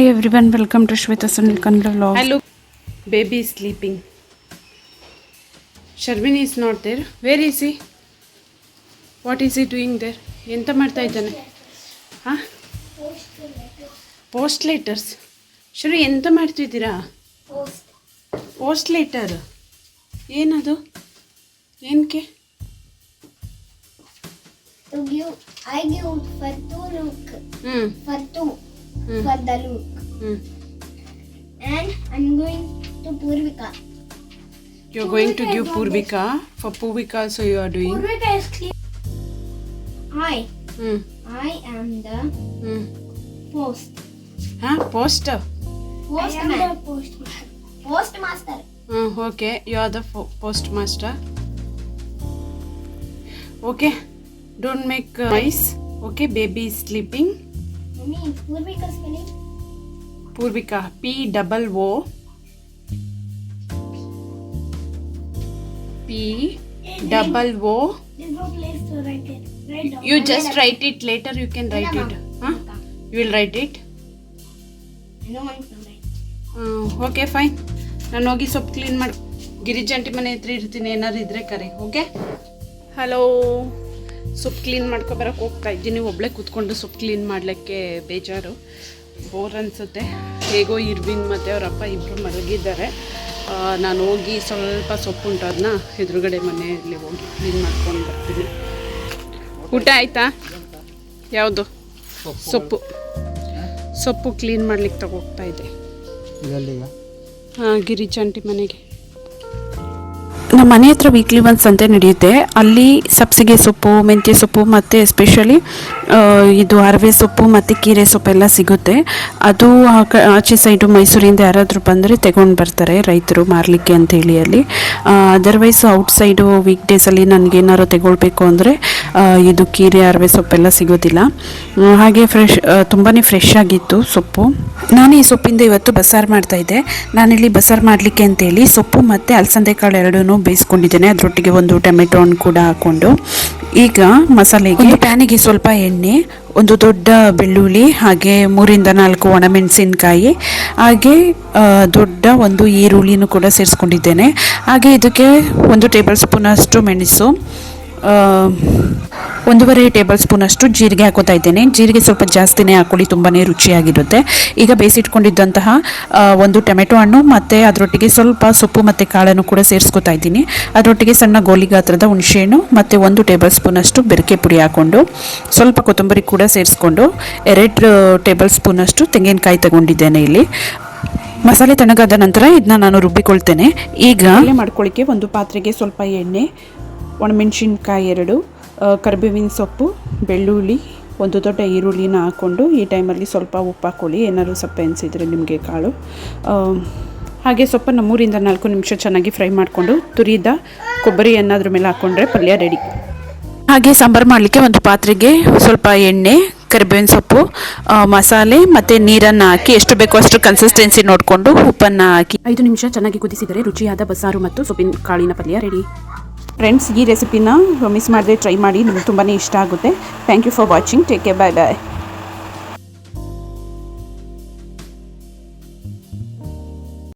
Everyone, welcome to Shweta Sunil Kannada vlog. I look, baby is sleeping. Sharvin is not there. Where is he? What is he doing there? ಎಂತ ಮಾಡ್ತಾ ಇದ್ದಾನೆ ಹಾಂ post letters Sharu ಎಂತ ಮಾಡ್ತಿದ್ದೀರಾ post letter ಏನದು ಏನಕ್ಕೆ ಹ್ಞೂ mm. for the look. Mm. And I'm going to Purvika. You're Purvika going to give Purvika. For Purvika, so you are doing. Purvika is clear. I. Mm. I am the mm. post. Huh? Poster. Postman. I am the postman. Postmaster. Mm, okay, you are the postmaster. Okay, don't make uh, noise. Okay, baby is sleeping. Poorvika P double O P double O down. You just write it later you can write it ಹಾಂ you will write it okay fine ನಾನು ಹೋಗಿ ಸೊಪ್ಪು clean ಮಾಡಿ ಗಿರಿಜಂಟಿ ಮನೆ ಹತ್ರ ಇರ್ತೀನಿ ಏನಾರು ಇದ್ರೆ ಕರೆ ಓಕೆ ಹಲೋ ಸೊಪ್ಪು ಕ್ಲೀನ್ ಮಾಡ್ಕೊಬರಕ್ಕೆ ಹೋಗ್ತಾ ಇದ್ದೀನಿ. ಒಬ್ಬಳೇ ಕೂತ್ಕೊಂಡು ಸೊಪ್ಪು ಕ್ಲೀನ್ ಮಾಡಲಿಕ್ಕೆ ಬೇಜಾರು. ಬೋರ್ ಅನಿಸುತ್ತೆ. ಹೇಗೋ ಇರ್ವಿನ್ ಮತ್ತು ಅವ್ರ ಅಪ್ಪ ಇಬ್ಬರು ಮಲಗಿದ್ದಾರೆ. ನಾನು ಹೋಗಿ ಸ್ವಲ್ಪ ಸೊಪ್ಪು ಉಂಟು ಅದನ್ನ ಎದುರುಗಡೆ ಮನೆಯಲ್ಲಿ ಹೋಗಿ ಕ್ಲೀನ್ ಮಾಡ್ಕೊಂಡು ಬರ್ತೀನಿ. ಊಟ ಆಯಿತಾ? ಯಾವುದು? ಸೊಪ್ಪು. ಸೊಪ್ಪು. ಕ್ಲೀನ್ ಮಾಡ್ಲಿಕ್ಕೆ ತಗೋಗ್ತಾ ಇದ್ದೆ ಹಾಂ ಗಿರಿಜಾಂಟಿ ಮನೆಗೆ. ನಮ್ಮ ಮನೆ ಹತ್ರ ವೀಕ್ಲಿ ಒಂದು ಸಂತೆ ನಡೆಯುತ್ತೆ ಅಲ್ಲಿ ಸಬ್ಸಿಗೆ ಸೊಪ್ಪು, ಮೆಂತ್ಯ ಸೊಪ್ಪು ಮತ್ತು ಎಸ್ಪೆಷಲಿ ಇದು ಅರವೆ ಸೊಪ್ಪು ಮತ್ತು ಕೀರೆ ಸೊಪ್ಪೆಲ್ಲ ಸಿಗುತ್ತೆ. ಅದು ಆಚೆ ಸೈಡು ಮೈಸೂರಿಂದ ಯಾರಾದರೂ ಬಂದರೆ ತಗೊಂಡು ಬರ್ತಾರೆ ರೈತರು ಮಾರಲಿಕ್ಕೆ ಅಂತೇಳಿ ಅಲ್ಲಿ. ಅದರ್ವೈಸ್ ಔಟ್ಸೈಡು ವೀಕ್ ಡೇಸಲ್ಲಿ ನನಗೇನಾದ್ರು ತಗೊಳ್ಬೇಕು ಅಂದರೆ ಇದು ಕೀರೆ, ಅರವೆ ಸೊಪ್ಪೆಲ್ಲ ಸಿಗೋದಿಲ್ಲ. ಹಾಗೆ ಫ್ರೆಶ್ ತುಂಬಾ ಫ್ರೆಶ್ ಆಗಿತ್ತು ಸೊಪ್ಪು. ನಾನು ಈ ಸೊಪ್ಪಿಂದ ಇವತ್ತು ಬಸಾರು ಮಾಡ್ತಾ ಇದ್ದೆ. ನಾನಿಲ್ಲಿ ಬಸಾರು ಮಾಡಲಿಕ್ಕೆ ಅಂತೇಳಿ ಸೊಪ್ಪು ಮತ್ತು ಅಲಸಂದೆ ಕಾಳು ಎರಡೂ ಬೇಯಿಸ್ಕೊಂಡಿದ್ದೇನೆ. ಅದರೊಟ್ಟಿಗೆ ಒಂದು ಟೊಮೆಟೊ ಹಣ್ಣು ಕೂಡ ಹಾಕ್ಕೊಂಡು. ಈಗ ಮಸಾಲೆಗೆ ಪ್ಯಾನಿಗೆ ಸ್ವಲ್ಪ ಎಣ್ಣೆ, ಒಂದು ದೊಡ್ಡ ಬೆಳ್ಳುಳ್ಳಿ, ಹಾಗೆ ಮೂರಿಂದ ನಾಲ್ಕು ಒಣಮೆಣಸಿನ್ಕಾಯಿ, ಹಾಗೆ ದೊಡ್ಡ ಒಂದು ಈರುಳ್ಳಿನೂ ಕೂಡ ಸೇರಿಸ್ಕೊಂಡಿದ್ದೇನೆ. ಹಾಗೆ ಇದಕ್ಕೆ ಒಂದು ಟೇಬಲ್ ಸ್ಪೂನಷ್ಟು ಮೆಣಸು ಒಂದೂವರೆ ಟೇಬಲ್ ಸ್ಪೂನಷ್ಟು ಜೀರಿಗೆ ಹಾಕೋತಾ ಇದ್ದೇನೆ. ಜೀರಿಗೆ ಸ್ವಲ್ಪ ಜಾಸ್ತಿನೇ ಹಾಕೊಳ್ಳಿ ತುಂಬಾ ರುಚಿಯಾಗಿರುತ್ತೆ. ಈಗ ಬೇಯಿಸಿಟ್ಕೊಂಡಿದ್ದಂತಹ ಒಂದು ಟೊಮೆಟೊ ಹಣ್ಣು ಮತ್ತು ಅದರೊಟ್ಟಿಗೆ ಸ್ವಲ್ಪ ಸೊಪ್ಪು ಮತ್ತು ಕಾಳನ್ನು ಕೂಡ ಸೇರಿಸ್ಕೊತಾ ಇದ್ದೀನಿ. ಅದರೊಟ್ಟಿಗೆ ಸಣ್ಣ ಗೋಲಿ ಗಾತ್ರದ ಹುಣಸೆಹಣ್ಣು ಮತ್ತು ಒಂದು ಟೇಬಲ್ ಸ್ಪೂನಷ್ಟು ಬೆರಕೆ ಪುಡಿ ಹಾಕ್ಕೊಂಡು ಸ್ವಲ್ಪ ಕೊತ್ತಂಬರಿ ಕೂಡ ಸೇರಿಸ್ಕೊಂಡು, ಎರಡು ಟೇಬಲ್ ಸ್ಪೂನಷ್ಟು ತೆಂಗಿನಕಾಯಿ ತಗೊಂಡಿದ್ದೇನೆ ಇಲ್ಲಿ. ಮಸಾಲೆ ತಣ್ಣಗಾದ ನಂತರ ಇದನ್ನ ನಾನು ರುಬ್ಬಿಕೊಳ್ತೇನೆ. ಈಗ ಮಾಡ್ಕೊಳ್ಳಿಕ್ಕೆ ಒಂದು ಪಾತ್ರೆಗೆ ಸ್ವಲ್ಪ ಎಣ್ಣೆ ಒಣಮೆಣಸಿನ್ಕಾಯಿ ಎರಡು ಕರ್ಬೇವಿನ ಸೊಪ್ಪು, ಬೆಳ್ಳುಳ್ಳಿ, ಒಂದು ದೊಡ್ಡ ಈರುಳ್ಳಿನ ಹಾಕ್ಕೊಂಡು ಈ ಟೈಮಲ್ಲಿ ಸ್ವಲ್ಪ ಉಪ್ಪು ಹಾಕ್ಕೊಳ್ಳಿ. ಏನಾದ್ರು ಸಪ್ಪೆ ಅನಿಸಿದರೆ ನಿಮಗೆ ಕಾಳು. ಹಾಗೆ ಸೊಪ್ಪನ್ನು ಮೂರಿಂದ ನಾಲ್ಕು ನಿಮಿಷ ಚೆನ್ನಾಗಿ ಫ್ರೈ ಮಾಡಿಕೊಂಡು ತುರಿದ ಕೊಬ್ಬರಿ ಅದ್ರ ಮೇಲೆ ಹಾಕ್ಕೊಂಡ್ರೆ ಪಲ್ಯ ರೆಡಿ. ಹಾಗೆ ಸಾಂಬಾರು ಮಾಡಲಿಕ್ಕೆ ಒಂದು ಪಾತ್ರೆಗೆ ಸ್ವಲ್ಪ ಎಣ್ಣೆ, ಕರಿಬೇವಿನ ಸೊಪ್ಪು ಮಸಾಲೆ ಮತ್ತು ನೀರನ್ನು ಹಾಕಿ ಎಷ್ಟು ಬೇಕೋ ಅಷ್ಟು ಕನ್ಸಿಸ್ಟೆನ್ಸಿ ನೋಡಿಕೊಂಡು ಉಪ್ಪನ್ನು ಹಾಕಿ ಐದು ನಿಮಿಷ ಚೆನ್ನಾಗಿ ಕುದಿಸಿದರೆ ರುಚಿಯಾದ ಬಸಾರು ಮತ್ತು ಸೊಪ್ಪಿನ ಕಾಳಿನ ಪಲ್ಯ ರೆಡಿ. ಫ್ರೆಂಡ್ಸ್ ಈ ರೆಸಿಪಿನ ಮಿಸ್ ಮಾಡದೆ ಟ್ರೈ ಮಾಡಿ, ನಿಮಗೆ ತುಂಬಾ ಇಷ್ಟ ಆಗುತ್ತೆ. Thank you for watching take care bye bye